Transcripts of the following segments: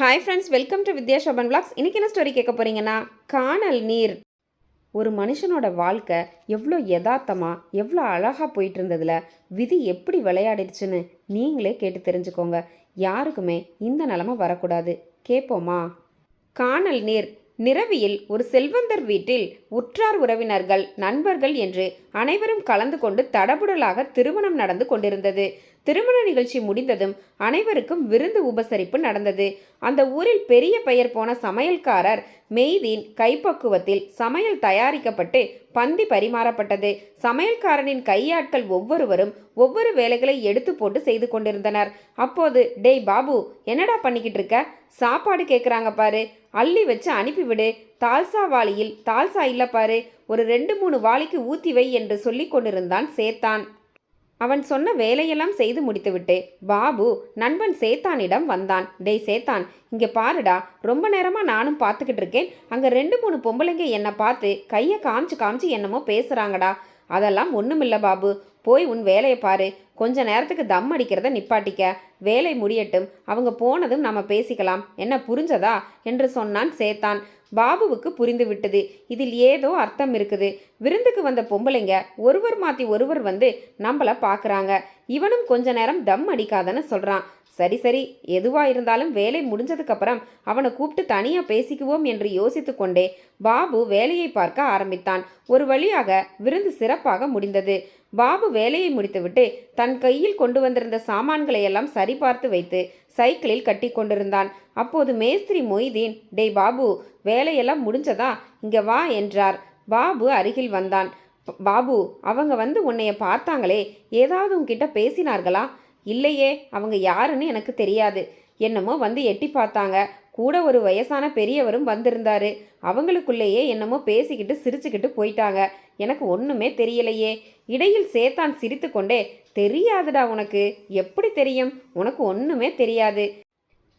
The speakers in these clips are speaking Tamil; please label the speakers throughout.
Speaker 1: Hi friends welcome to Vidya Shoban blogs இன்றைக்கி என்ன ஸ்டோரி கேட்க போகிறீங்கன்னா காணல் நீர். ஒரு மனுஷனோட வாழ்க்கை எவ்வளோ யதார்த்தமாக எவ்வளோ அழகாக போயிட்டு இருந்ததுல விதி எப்படி விளையாடிடுச்சுன்னு நீங்களே கேட்டு தெரிஞ்சுக்கோங்க. யாருக்குமே இந்த நிலமை வரக்கூடாது. கேட்போமா? காணல் நீர். நிறவியில் ஒரு செல்வந்தர் வீட்டில் உற்றார் உறவினர்கள் நண்பர்கள் என்று அனைவரும் கலந்து கொண்டு தடபுடலாக திருமணம் நடந்து கொண்டிருந்தது. திருமண நிகழ்ச்சி முடிந்ததும் அனைவருக்கும் விருந்து உபசரிப்பு நடந்தது. அந்த ஊரில் பெரிய பெயர் போன சமையல்காரர் மெய்தீன் கைப்பக்குவத்தில் சமையல் தயாரிக்கப்பட்டு பந்தி பரிமாறப்பட்டது. சமையல்காரனின் கையாட்கள் ஒவ்வொருவரும் ஒவ்வொரு வேலைகளை எடுத்து போட்டு செய்து கொண்டிருந்தனர். அப்போது டேய் பாபு என்னடா பண்ணிக்கிட்டு இருக்க? சாப்பாடு கேட்குறாங்க பாரு. அள்ளி வச்சு அனுப்பிவிடு. தால்சா வாளியில் தால்சா இல்லை பாரு. ஒரு ரெண்டு மூணு வாளிக்கு ஊத்தி வை என்று சொல்லி கொண்டிருந்தான் சேத்தான். அவன் சொன்ன வேலையெல்லாம் செய்து முடித்துவிட்டு பாபு நண்பன் சேத்தானிடம் வந்தான். டேய் சேத்தான் இங்கே பாருடா. ரொம்ப நேரமாக நானும் பார்த்துக்கிட்டு இருக்கேன். அங்கே ரெண்டு மூணு பொம்பளைங்க என்னை பார்த்து கையை காமிச்சு காமிச்சு என்னமோ பேசுகிறாங்கடா அதெல்லாம் ஒன்றுமில்ல பாபு. போய் உன் வேலையை பாரு. கொஞ்ச நேரத்துக்கு தம் அடிக்கிறத நிப்பாட்டிக்க. வேலை முடியட்டும். அவங்க போனதும் நம்ம பேசிக்கலாம். என்ன புரிஞ்சதா? என்று சொன்னான் சேத்தான். பாபுவுக்கு புரிந்து விட்டது. இதில் ஏதோ அர்த்தம் இருக்குது. விருந்துக்கு வந்த பொம்பளைங்க ஒருவர் மாற்றி ஒருவர் வந்து நம்மளை பார்க்குறாங்க இவனும் கொஞ்ச நேரம் தம் அடிக்காதன்னு சொல்கிறான் சரி சரி. எதுவா இருந்தாலும் வேலை முடிஞ்சதுக்கப்புறம் அவனை கூப்பிட்டு தனியாக பேசிக்குவோம் என்று யோசித்து கொண்டே பாபு வேலையை பார்க்க ஆரம்பித்தான். ஒரு வழியாக விருந்து சிறப்பாக முடிந்தது. பாபு வேலையை முடித்துவிட்டு தன் கையில் கொண்டு வந்திருந்த சாமான்களை எல்லாம் சரிபார்த்து வைத்து சைக்கிளில் கட்டி கொண்டிருந்தான். அப்போது மேஸ்திரி மொய்தீன் டேய் பாபு வேலையெல்லாம் முடிஞ்சதா? இங்க வா என்றார். பாபு அருகில் வந்தான். பாபு அவங்க வந்து உன்னைய பார்த்தாங்களே. ஏதாவது உன்கிட்ட பேசினார்களா? இல்லையே அவங்க யாருன்னு எனக்கு தெரியாது. என்னமோ வந்து எட்டி பார்த்தாங்க. கூட ஒரு வயசான பெரியவரும் வந்திருந்தாரு. அவங்களுக்குள்ளேயே என்னமோ பேசிக்கிட்டு சிரிச்சுக்கிட்டு போயிட்டாங்க. எனக்கு ஒன்றுமே தெரியலையே. இடையில் சேத்தான் சிரித்துக்கொண்டே தெரியாதுடா உனக்கு. எப்படி தெரியும்? உனக்கு ஒன்றுமே தெரியாது.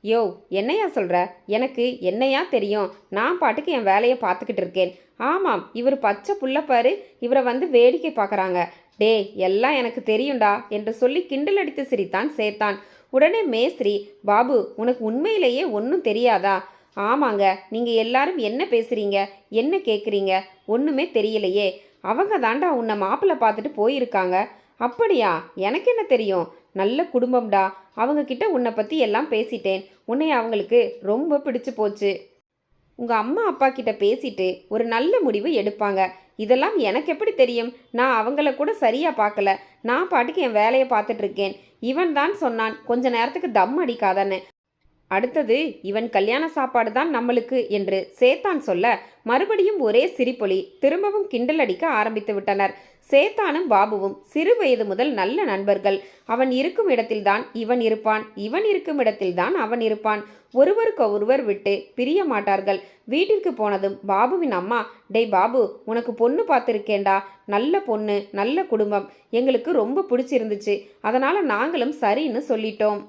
Speaker 1: யோ என்னையா சொல்ற? எனக்கு என்னையா தெரியும்? நான் பாட்டுக்கு என் வேலையை பார்த்துக்கிட்டு இருக்கேன். ஆமாம் இவர் பச்சை புள்ள பாரு. இவரை வந்து வேடிக்கை பார்க்குறாங்க. டேய் எல்லாம் எனக்கு தெரியும்டா என்று சொல்லி கிண்டல் அடித்து சிரித்தான் சேத்தான் உடனே மேஸ்திரி பாபு உனக்கு உண்மையிலேயே ஒன்றும் தெரியாதா? ஆமாங்க நீங்கள் எல்லாரும் என்ன பேசுறீங்க? என்ன கேட்குறீங்க ஒன்றுமே தெரியலையே. அவங்க தாண்டா உன்னை மாப்பிள்ளை பார்த்துட்டு போயிருக்காங்க. அப்படியா? எனக்கு என்ன தெரியும்? நல்ல குடும்பம்டா. அவங்க கிட்ட உன்னை பற்றி எல்லாம் பேசிட்டேன். உன்னை அவங்களுக்கு ரொம்ப பிடிச்சு போச்சு. உங்கள் அம்மா அப்பா கிட்ட பேசிட்டு ஒரு நல்ல முடிவு எடுப்பாங்க. இதெல்லாம் எனக்கு எப்படி தெரியும்? நான் அவங்கள கூட சரியாக பார்க்கல. நான் பாட்டுக்கு என் வேலையை பார்த்துட்ருக்கேன் இவன் தான் சொன்னான் கொஞ்ச நேரத்துக்கு தம் அடிக்காதன்னு. அடுத்தது இவன் கல்யாண சாப்பாடு தான் நம்மளுக்கு என்று சேத்தான் சொல்ல மறுபடியும் ஒரே சிரிப்பொலி திரும்பவும் கிண்டல் அடிக்க ஆரம்பித்து விட்டனர். சேத்தானும் பாபுவும் சிறு வயது முதல் நல்ல நண்பர்கள். அவன் இருக்கும் இடத்தில்தான் இவன் இருப்பான் இவன் இருக்கும் இடத்தில்தான் அவன் இருப்பான். ஒருவருக்கு ஒருவர் விட்டு பிரிய மாட்டார்கள். வீட்டிற்கு போனதும் பாபுவின் அம்மா டேய் பாபு உனக்கு பொண்ணு பார்த்துருக்கேன்டா. நல்ல பொண்ணு நல்ல குடும்பம். எங்களுக்கு ரொம்ப பிடிச்சிருந்துச்சு. அதனால நாங்களும் சரின்னு சொல்லிட்டோம்.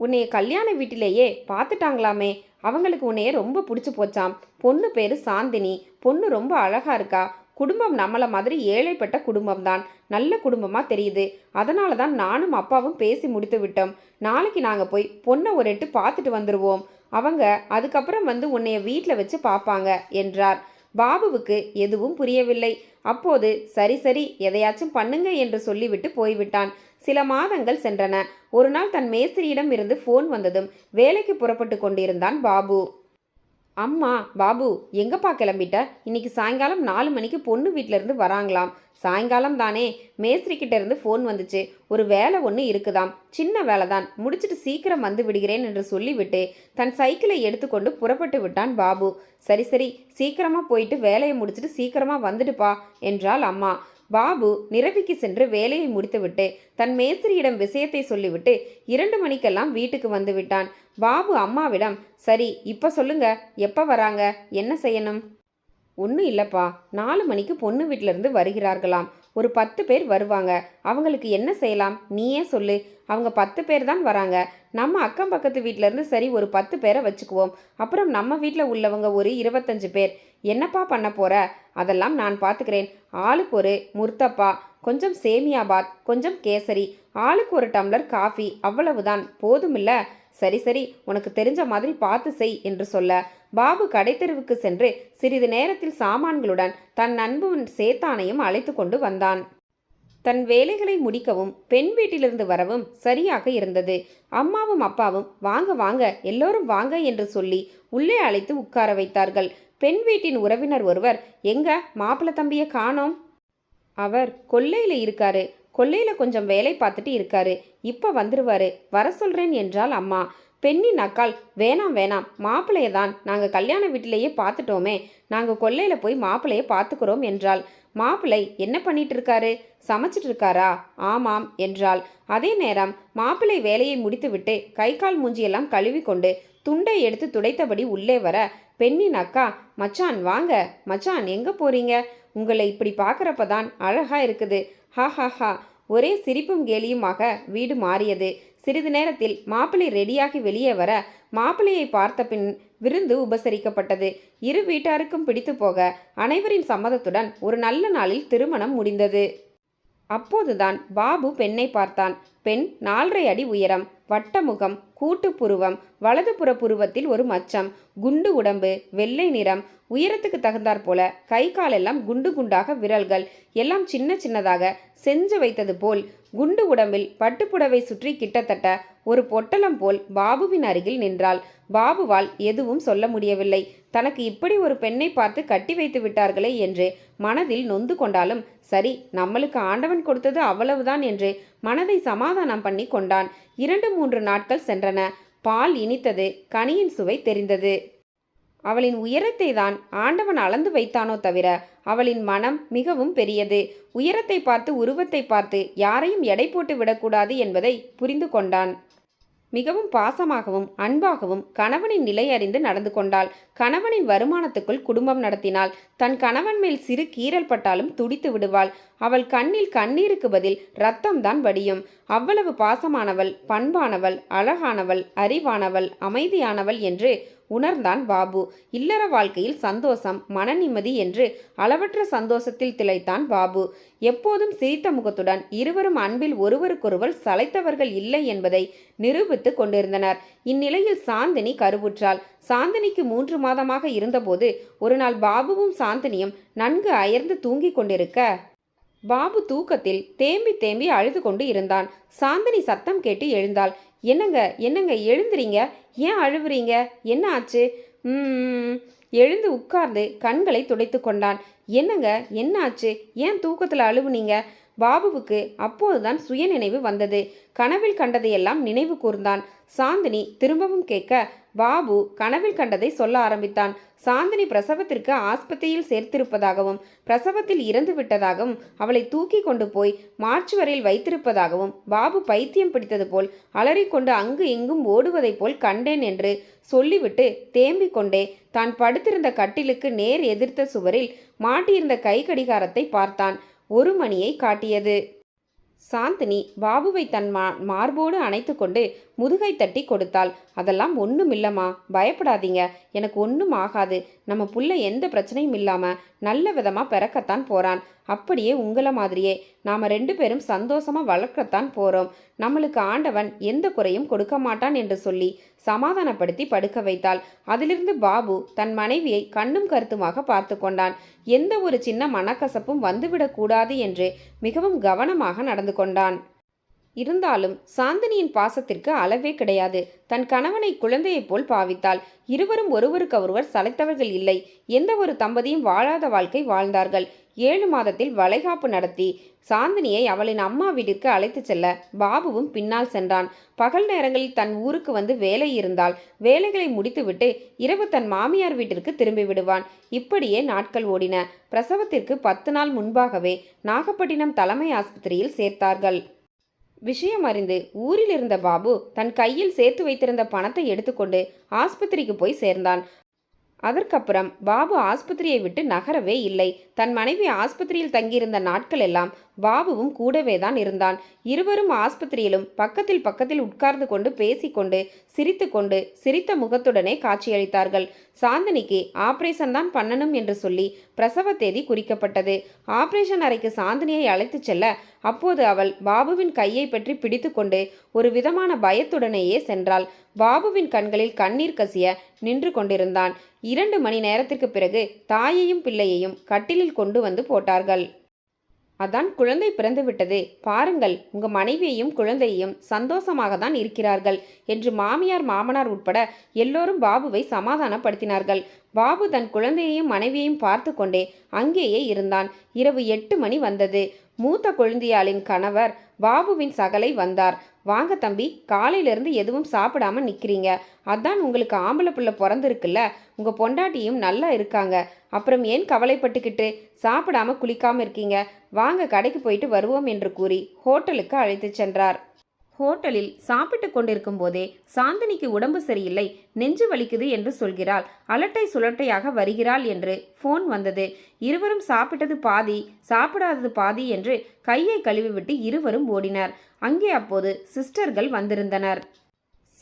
Speaker 1: உன்னைய கல்யாண வீட்டிலேயே பார்த்துட்டாங்களாமே. அவங்களுக்கு உன்னைய ரொம்ப பிடிச்சி போச்சாம். பொண்ணு பேரு சாந்தினி. பொண்ணு ரொம்ப அழகா இருக்கா. குடும்பம் நம்மளை மாதிரி ஏழைப்பட்ட குடும்பம் தான் நல்ல குடும்பமாக தெரியுது. அதனால தான் நானும் அப்பாவும் பேசி முடித்து விட்டோம். நாளைக்கு நாங்கள் போய் பொண்ணை ஒரு எட்டு பார்த்துட்டு வந்துடுவோம் அவங்க அதுக்கப்புறம் வந்து உன்னைய வீட்டில் வச்சு பார்ப்பாங்க என்றார். பாபுவுக்கு எதுவும் புரியவில்லை. அப்போது சரி சரி எதையாச்சும் பண்ணுங்க என்று சொல்லிவிட்டு போய்விட்டான். சில மாதங்கள் சென்றன. ஒரு நாள் தன் மேஸ்திரியிடம் இருந்து ஃபோன் வந்ததும் வேலைக்கு புறப்பட்டு கொண்டிருந்தான் பாபு. அம்மா பாபு எங்கப்பா கிளம்பிட்ட? இன்னைக்கு சாயங்காலம் நாலு மணிக்கு பொண்ணு வீட்டிலேருந்து இருந்து வராங்களாம். சாயங்காலம் தானே? மேஸ்திரிக்கிட்ட இருந்து ஃபோன் வந்துச்சு. ஒரு வேலை ஒன்று இருக்குதாம். சின்ன வேலை தான் முடிச்சிட்டு சீக்கிரம் வந்து விடுகிறேன் என்று சொல்லிவிட்டு தன் சைக்கிளை எடுத்துக்கொண்டு புறப்பட்டு விட்டான் பாபு. சரி சரி சீக்கிரமாக போயிட்டு வேலையை முடிச்சிட்டு சீக்கிரமாக வந்துடுப்பா என்றாள் அம்மா. பாபு நிரவிக்கு சென்று வேலையை முடித்துவிட்டு தன் மேஸ்திரியிடம் விஷயத்தை சொல்லிவிட்டு இரண்டு மணிக்கெல்லாம் வீட்டுக்கு வந்து விட்டான் பாபு அம்மாவிடம் சரி இப்போ சொல்லுங்க. எப்போ வராங்க? என்ன செய்யணும்? ஒன்றும் இல்லைப்பா. நாலு மணிக்கு பொண்ணு வீட்டிலிருந்து வருகிறார்களாம். ஒரு பத்து பேர் வருவாங்க. அவங்களுக்கு என்ன செய்யலாம்? நீயே சொல்லு. அவங்க பத்து பேர் தான் வராங்க. நம்ம அக்கம் பக்கத்து வீட்டிலேருந்து சரி ஒரு பத்து பேரை வச்சுக்குவோம். அப்புறம் நம்ம வீட்டில் உள்ளவங்க ஒரு இருபத்தஞ்சு பேர். என்னப்பா பண்ண போகிற அதெல்லாம் நான் பார்த்துக்கிறேன் ஆளுக்கு ஒரு முர்த்தப்பா கொஞ்சம் சேமியா பாத் கொஞ்சம் கேசரி. ஆளுக்கு ஒரு டம்ளர் காஃபி அவ்வளவுதான். போதுமில்ல? சரி சரி உனக்கு தெரிஞ்ச மாதிரி பார்த்து செய் என்று சொல்ல பாபு கடைத்தெருவுக்கு சென்று சிறிது நேரத்தில் சாமான்களுடன் தன் நண்பன் சேத்தானையும் அழைத்து கொண்டு வந்தான். தன் வேலைகளை முடிக்கவும் பெண் வீட்டிலிருந்து வரவும் சரியாக இருந்தது. அம்மாவும் அப்பாவும் வாங்க வாங்க எல்லோரும் வாங்க என்று சொல்லி உள்ளே அழைத்து உட்கார வைத்தார்கள். பெண் வீட்டின் உறவினர் ஒருவர் எங்க மாப்பிள்ளை தம்பியை காணோம். அவர் கொல்லையில் இருக்காரு கொல்லையில் கொஞ்சம் வேலை பார்த்துட்டு இருக்காரு. இப்போ வந்துருவாரு. வர சொல்கிறேன் என்றால் அம்மா. பெண்ணின் அக்கால் வேணாம் வேணாம். மாப்பிள்ளைய தான் நாங்கள் கல்யாண வீட்டிலேயே பார்த்துட்டோமே. நாங்கள் கொல்லையில் போய் மாப்பிள்ளையை பார்த்துக்கிறோம் என்றாள். மாப்பிள்ளை என்ன பண்ணிட்டு இருக்காரு? சமைச்சிட்டு இருக்காரா? ஆமாம் என்றாள். அதே நேரம் மாப்பிள்ளை வேலையை முடித்துவிட்டு கை கால் மூஞ்சியெல்லாம் கழுவி கொண்டு துண்டை எடுத்து துடைத்தபடி உள்ளே வர பெண்ணின் அக்கா மச்சான் வாங்க. மச்சான் எங்கே போறீங்க? உங்களை இப்படி பார்க்குறப்ப தான் அழகா இருக்குது. ஹா ஹா ஹா. ஒரே சிரிப்பும் கேலியுமாக வீடு மாறியது. சிறிது நேரத்தில் மாப்பிள்ளை ரெடியாகி வெளியே வர மாப்பிள்ளையை பார்த்த பின் விருந்து உபசரிக்கப்பட்டது. இரு வீட்டாருக்கும் பிடித்து போக அனைவரின் சம்மதத்துடன் ஒரு நல்ல நாளில் திருமணம் முடிந்தது. அப்போதுதான் பாபு பெண்ணை பார்த்தான். பெண் நாலரை அடி உயரம் வட்டமுகம் கூட்டு புருவம் வலதுபுற புருவத்தில் ஒரு மச்சம் குண்டு உடம்பு வெள்ளை நிறம் உயரத்துக்கு தகுந்தாற் போல கை காலெல்லாம் குண்டு குண்டாக விரல்கள் எல்லாம் சின்ன சின்னதாக செஞ்சு வைத்தது போல் குண்டு உடம்பில் பட்டுப்புடவை சுற்றி கிட்டத்தட்ட ஒரு பொட்டலம் போல் பாபுவின் அருகில் நின்றாள். பாபுவால் எதுவும் சொல்ல முடியவில்லை. தனக்கு இப்படி ஒரு பெண்ணை பார்த்து கட்டி வைத்து விட்டார்களே என்று மனதில் நொந்து கொண்டாலும் சரி நம்மளுக்கு ஆண்டவன் கொடுத்தது அவ்வளவுதான் என்று மனதை சமாதானம் பண்ணி கொண்டான். இரண்டு மூன்று நாட்கள் சென்றன. பால் இனித்தது கனியின் சுவை தெரிந்தது. அவளின் உயரத்தை தான் ஆண்டவன் அளந்து வைத்தானோ தவிர அவளின் மனம் மிகவும் பெரியது. உயரத்தை பார்த்து உருவத்தை பார்த்து யாரையும் எடை போட்டு விடக்கூடாது என்பதை புரிந்து கொண்டான். மிகவும் பாசமாகவும் அன்பாகவும் கணவனின் நிலை அறிந்து நடந்து கொண்டாள். கணவனின் வருமானத்துக்குள் குடும்பம் நடத்தினாள். தன் கணவன் மேல் சிறு கீறல் பட்டாலும் துடித்து விடுவாள். அவள் கண்ணில் கண்ணீருக்கு பதில் ரத்தம்தான் வடியும். அவ்வளவு பாசமானவள் பண்பானவள் அழகானவள் அறிவானவள் அமைதியானவள் என்று உணர்ந்தான் பாபு. இல்லற வாழ்க்கையில் சந்தோஷம் மன நிம்மதி என்று அளவற்ற சந்தோஷத்தில் திளைத்தான் பாபு. எப்போதும் சிரித்த முகத்துடன் இருவரும் அன்பில் ஒருவருக்கொருவர் சளைத்தவர்கள் இல்லை என்பதை நிரூபித்து கொண்டிருந்தனர். இந்நிலையில் சாந்தினி கருவுற்றாள். சாந்தினிக்கு மூன்று மாதமாக இருந்தபோது ஒரு நாள் பாபுவும் சாந்தினியும் நன்கு அயர்ந்து தூங்கிக் கொண்டிருக்க பாபு தூக்கத்தில் தேம்பி தேம்பி அழுது கொண்டு இருந்தான். சாந்தினி சத்தம் கேட்டு எழுந்தாள். என்னங்க என்னங்க எழுந்துறீங்க? ஏன் அழுவுறீங்க? என்ன ஆச்சு? எழுந்து உட்கார்ந்து கண்களை துடைத்து கொண்டான். என்னங்க என்ன ஆச்சு? ஏன் தூக்கத்தில் அழுவுனீங்க? பாபுவுக்கு அப்போதுதான் சுயநினைவு வந்தது. கனவில் கண்டதையெல்லாம் நினைவு கூர்ந்தான். சாந்தினி திரும்பவும் கேட்க பாபு கனவில் கண்டதை சொல்ல ஆரம்பித்தான். சாந்தினி பிரசவத்திற்கு ஆஸ்பத்திரியில் சேர்த்திருப்பதாகவும் பிரசவத்தில் இறந்து விட்டதாகவும் அவளை தூக்கி கொண்டு போய் மார்ச்சுவரில் வைத்திருப்பதாகவும் பாபு பைத்தியம் பிடித்தது போல் அலறிக்கொண்டு அங்கு இங்கும் ஓடுவதைப் போல் கண்டேன் என்று சொல்லிவிட்டு தேம்பிக் கொண்டே தான் படுத்திருந்த கட்டிலுக்கு நேர் எதிர்த்த சுவரில் மாட்டியிருந்த கை கடிகாரத்தை பார்த்தான். ஒரு மணியை காட்டியது. சாந்தினி பாபுவை தன் மா மார்போடு அணைத்து கொண்டு முதுகை தட்டி கொடுத்தாள். அதெல்லாம் ஒன்றும் இல்லைம்மா. பயப்படாதீங்க. எனக்கு ஒன்றும் ஆகாது. நம்ம புள்ள எந்த பிரச்சனையும் இல்லாமல் நல்ல விதமாக பிறக்கத்தான் போகிறான் அப்படியே உங்களை மாதிரியே. நாம் ரெண்டு பேரும் சந்தோஷமாக வளர்க்கத்தான் போகிறோம் நம்மளுக்கு ஆண்டவன் எந்த குறையும் கொடுக்க மாட்டான் என்று சொல்லி சமாதானப்படுத்தி படுக்க வைத்தாள். அதிலிருந்து பாபு தன் மனைவியை கண்ணும் கருத்துமாக பார்த்து கொண்டான். எந்த ஒரு சின்ன மனக்கசப்பும் வந்துவிடக்கூடாது என்று மிகவும் கவனமாக நடந்து கொண்டான். இருந்தாலும் சாந்தினியின் பாசத்திற்கு அளவே கிடையாது. தன் கணவனை குழந்தையைப் போல் பாவித்தாள். இருவரும் ஒருவருக்கொருவர் சளைத்தவர்கள் இல்லை. எந்த ஒரு தம்பதியும் வாழாத வாழ்க்கை வாழ்ந்தார்கள். ஏழு மாதத்தில் வளைகாப்பு நடத்தி சாந்தினியை அவளின் அம்மா வீட்டிற்கு அழைத்துச் செல்ல பாபுவும் பின்னால் சென்றான். பகல் நேரங்களில் தன் ஊருக்கு வந்து வேலை இருந்தால் வேலைகளை முடித்துவிட்டு இரவு தன் மாமியார் வீட்டிற்கு திரும்பி விடுவான். இப்படியே நாட்கள் ஓடின. பிரசவத்திற்கு பத்து நாள் முன்பாகவே நாகப்பட்டினம் தலைமை ஆஸ்பத்திரியில் சேர்த்தார்கள். விஷயம் அறிந்து ஊரில் இருந்த பாபு தன் கையில் சேர்த்து வைத்திருந்த பணத்தை எடுத்துக்கொண்டு ஆஸ்பத்திரிக்கு போய் சேர்ந்தான். அதற்கப்புறம் பாபு ஆஸ்பத்திரியை விட்டு நகரவே இல்லை. தன் மனைவி ஆஸ்பத்திரியில் தங்கியிருந்த நாட்கள் எல்லாம் பாபுவும் கூடவே தான் இருந்தான். இருவரும் ஆஸ்பத்திரியிலும் பக்கத்தில் பக்கத்தில் உட்கார்ந்து கொண்டு பேசிக்கொண்டு சிரித்துக்கொண்டு சிரித்த முகத்துடனே காட்சியளித்தார்கள். சாந்தினிக்கு ஆபரேஷன் தான் பண்ணணும் என்று சொல்லி பிரசவ தேதி குறிக்கப்பட்டது. ஆபரேஷன் அறைக்கு சாந்தினியை அழைத்துச் செல்ல அப்போது அவள் பாபுவின் கையை பற்றி பிடித்துக்கொண்டு ஒரு விதமான பயத்துடனேயே சென்றாள். பாபுவின் கண்களில் கண்ணீர் கசிய நின்று கொண்டிருந்தான். இரண்டு மணி நேரத்திற்கு பிறகு தாயையும் பிள்ளையையும் கட்டிலில் கொண்டு வந்து போட்டார்கள். அதான் குழந்தை பிறந்து விட்டது. பாருங்கள் உங்க மனைவியையும் குழந்தையையும் சந்தோஷமாக தான் இருக்கிறார்கள் என்று மாமியார் மாமனார் உட்பட எல்லோரும் பாபுவை சமாதானப்படுத்தினார்கள். பாபு தன் குழந்தையையும் மனைவியையும் பார்த்து கொண்டே அங்கேயே இருந்தான். இரவு எட்டு மணி வந்தது. மூத்த குழந்தையாளின் கணவர் பாபுவின் சகலை வந்தார். வாங்க தம்பி காலையிலேருந்து எதுவும் சாப்பிடாம நிற்கிறீங்க அதான் உங்களுக்கு ஆம்பளை பிள்ளை பிறந்திருக்குல்ல. உங்கள் பொண்டாட்டியும் நல்லா இருக்காங்க. அப்புறம் ஏன் கவலைப்பட்டுக்கிட்டு சாப்பிடாம குளிக்காம இருக்கீங்க? வாங்க கடைக்கு போயிட்டு வருவோம் என்று கூறி ஹோட்டலுக்கு அழைத்துச் சென்றார். ஹோட்டலில் சாப்பிட்டு கொண்டிருக்கும் போதே சாந்தினிக்கு உடம்பு சரியில்லை நெஞ்சு வலிக்குது என்று சொல்கிறாள். அலட்டை சுலட்டையாக வருகிறாள் என்று ஃபோன் வந்தது. இருவரும் சாப்பிட்டது பாதி சாப்பிடாதது பாதி என்று கையை கழுவிவிட்டு இருவரும் ஓடினர். அங்கே அப்போது சிஸ்டர்கள் வந்திருந்தனர்.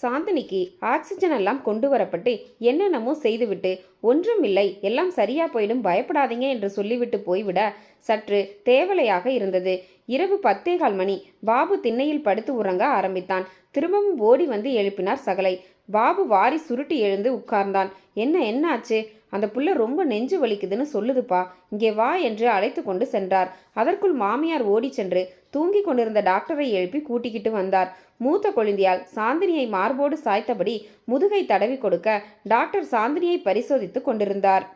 Speaker 1: சாந்தினிக்கு ஆக்சிஜன் எல்லாம் கொண்டு வரப்பட்டு என்னென்னமோ செய்துவிட்டு ஒன்றுமில்லை எல்லாம் சரியா போயிடும் பயப்படாதீங்க என்று சொல்லிவிட்டு போய்விட சற்று தேவலையாக இருந்தது. இரவு பத்தேகால் மணி பாபு திண்ணையில் படுத்து உறங்க ஆரம்பித்தான். திரும்பவும் ஓடி வந்து எழுப்பினார் சகலை. பாபு வாரி சுருட்டி எழுந்து உட்கார்ந்தான். என்ன என்ன ஆச்சு அந்த புள்ள ரொம்ப நெஞ்சு வலிக்குதுன்னு சொல்லுதுப்பா. இங்கே வா என்று அழைத்து கொண்டு சென்றார். அதற்குள் மாமியார் ஓடி சென்று தூங்கிக் கொண்டிருந்த டாக்டரை எழுப்பி கூட்டிக்கிட்டு வந்தார். மூத்த கொழுந்தியால் சாந்தினியை மார்போடு சாய்த்தபடி முதுகை தடவி கொடுக்க டாக்டர் சாந்தினியை பரிசோதித்து கொண்டிருந்தார்.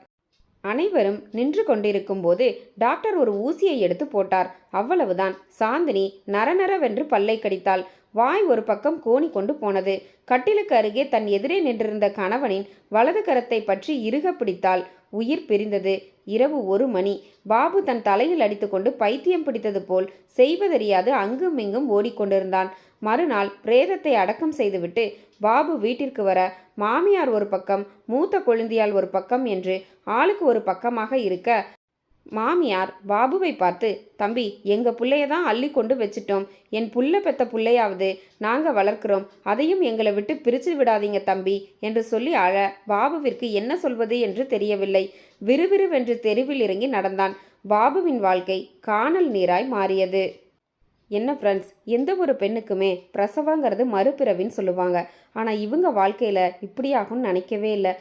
Speaker 1: அனைவரும் நின்று கொண்டிருக்கும் போது டாக்டர் ஒரு ஊசியை எடுத்து போட்டார். அவ்வளவுதான். சாந்தினி நரநரவென்று பல்லை கடித்தாள். வாய் ஒரு பக்கம் கோணி கொண்டு போனது. கட்டிலுக்கு அருகே தன் எதிரே நின்றிருந்த கணவனின் வலது கரத்தை பற்றி இறுக பிடித்தாள் உயிர் பிரிந்தது. இரவு ஒரு மணி. பாபு தன் தலையில் அடித்துக்கொண்டு பைத்தியம் பிடித்தது போல் செய்வதறியாது அங்கும் இங்கும் ஓடிக்கொண்டிருந்தான். மறுநாள் பிரேதத்தை அடக்கம் செய்துவிட்டு பாபு வீட்டிற்கு வர மாமியார் ஒரு பக்கம் மூத்த கொழுந்தியால் ஒரு பக்கம் என்று ஆளுக்கு ஒரு பக்கமாக இருக்க மாமியார் பாபுவை பார்த்து தம்பி எங்கள் புள்ளைய தான் அள்ளி கொண்டு வச்சிட்டோம். என் புள்ள பெத்த புள்ளையாவது நாங்கள் வளர்க்கிறோம். அதையும் எங்களை விட்டு பிரிச்சு விடாதீங்க தம்பி என்று சொல்லி அழ பாபுவிற்கு என்ன சொல்வது என்று தெரியவில்லை. விறுவிறுவென்று தெருவில் இறங்கி நடந்தான். பாபுவின் வாழ்க்கை காணல் நீராய் மாறியது. என்ன ஃப்ரெண்ட்ஸ் எந்த ஒரு பெண்ணுக்குமே பிரசவங்கிறது மறுபிறவின்னு சொல்லுவாங்க. ஆனால் இவங்க வாழ்க்கையில் இப்படியாகும்னு நினைக்கவே இல்லை.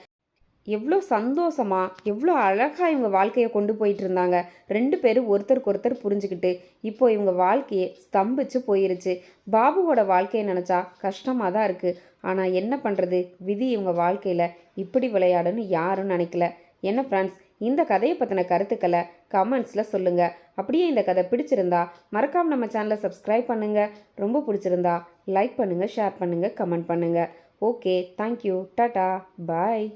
Speaker 1: எவ்வளோ சந்தோஷமாக எவ்வளோ அழகாக இவங்க வாழ்க்கையை கொண்டு போயிட்டு இருந்தாங்க ரெண்டு பேரும் ஒருத்தருக்கு ஒருத்தர் புரிஞ்சுக்கிட்டு இப்போ இவங்க வாழ்க்கையை ஸ்தம்பிச்சு போயிருச்சு. பாபுவோட வாழ்க்கையை நினச்சா கஷ்டமாக தான் இருக்குது ஆனால் என்ன பண்ணுறது விதி இவங்க வாழ்க்கையில் இப்படி விளையாடுன்னு யாரும் நினைக்கல. என்ன ஃப்ரெண்ட்ஸ் இந்த கதையை பற்றின கருத்துக்களை கமெண்ட்ஸில் சொல்லுங்கள் அப்படியே இந்த கதை பிடிச்சிருந்தா மறக்காம நம்ம சேனலை சப்ஸ்கிரைப் பண்ணுங்கள் ரொம்ப பிடிச்சிருந்தா லைக் பண்ணுங்கள் ஷேர் பண்ணுங்கள் கமெண்ட் பண்ணுங்கள் ஓகே தேங்க்யூ டாட்டா பாய்